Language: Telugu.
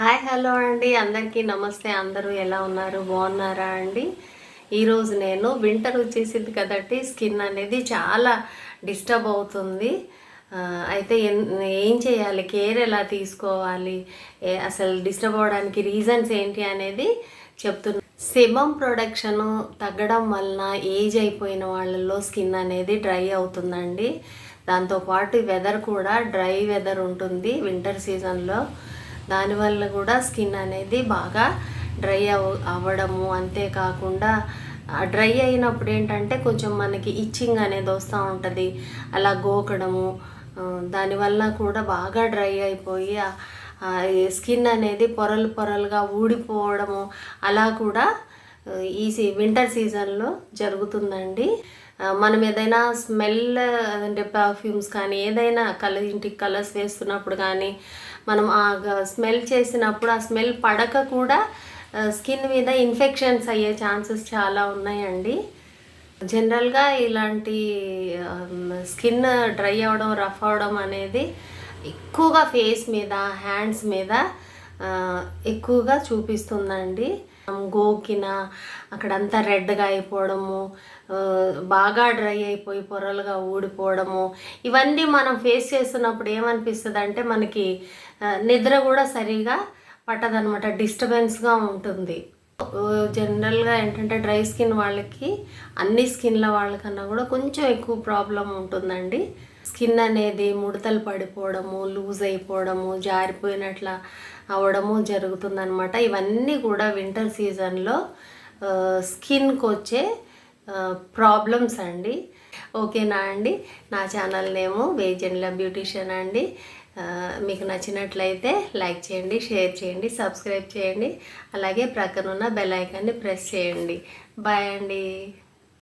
హాయ్ హలో అండి. అందరికీ నమస్తే. అందరూ ఎలా ఉన్నారు? బాగున్నారా అండి? ఈరోజు నేను వింటర్ వచ్చేసింది కదండి. స్కిన్ అనేది చాలా డిస్టర్బ్ అవుతుంది. అయితే ఏం చేయాలి? కేర్ ఎలా తీసుకోవాలి? అసలు డిస్టర్బ్ అవడానికి రీజన్స్ ఏంటి అనేది చెప్తున్నా. సెబమ్ ప్రొడక్షన్ తగ్గడం వలన ఏజ్ అయిపోయిన వాళ్ళలో స్కిన్ అనేది డ్రై అవుతుందండి. దాంతోపాటు వెదర్ కూడా డ్రై వెదర్ ఉంటుంది వింటర్ సీజన్లో. దానివల్ల కూడా స్కిన్ అనేది బాగా డ్రై అవ అవ్వడము అంతేకాకుండా డ్రై అయినప్పుడు ఏంటంటే కొంచెం మనకి ఇచ్చింగ్ అనేది వస్తూ ఉంటుంది. అలా గోకడము దానివల్ల కూడా బాగా డ్రై అయిపోయి స్కిన్ అనేది పొరలు పొరలుగా ఊడిపోవడము అలా కూడా ఈ సీ వింటర్ సీజన్లో జరుగుతుందండి. మనం ఏదైనా స్మెల్ అంటే పర్ఫ్యూమ్స్ కానీ ఏదైనా కలర్ ఇంటికి కలర్స్ వేస్తున్నప్పుడు కానీ మనం ఆ స్మెల్ చేసినప్పుడు ఆ స్మెల్ పడక కూడా స్కిన్ మీద ఇన్ఫెక్షన్స్ అయ్యే ఛాన్సెస్ చాలా ఉన్నాయండి. జనరల్గా ఇలాంటి స్కిన్ డ్రై అవ్వడం రఫ్ అవ్వడం అనేది ఎక్కువగా ఫేస్ మీద హ్యాండ్స్ మీద ఎక్కువగా చూపిస్తుందండి. గోకిన అక్కడంతా రెడ్గా అయిపోవడము బాగా డ్రై అయిపోయి పొరలుగా ఊడిపోవడము ఇవన్నీ మనం ఫేస్ చేస్తున్నప్పుడు ఏమనిపిస్తుంది అంటే మనకి నిద్ర కూడా సరిగా పట్టదనమాట డిస్టర్బెన్స్గా ఉంటుంది. జనరల్గా ఏంటంటే డ్రై స్కిన్ వాళ్ళకి అన్ని స్కిన్ల వాళ్ళకన్నా కూడా కొంచెం ఎక్కువ ప్రాబ్లం ఉంటుందండి. స్కిన్ అనేది ముడతలు పడిపోవడము లూజ్ అయిపోవడము జారిపోయినట్ల అవడము జరుగుతుందనమాట ఇవన్నీ కూడా వింటర్ సీజన్లో స్కిన్కి వచ్చే ప్రాబ్లమ్స్ అండి. ఓకేనా అండి? నా ఛానల్ నేమో వేజెండ్ల బ్యూటిషియన్ అండి. మీకు నచ్చినట్లయితే లైక్ చేయండి షేర్ చేయండి సబ్స్క్రైబ్ చేయండి. అలాగే ప్రక్కనున్న బెల్ ఐకాన్ని ప్రెస్ చేయండి. బాయ్ అండి.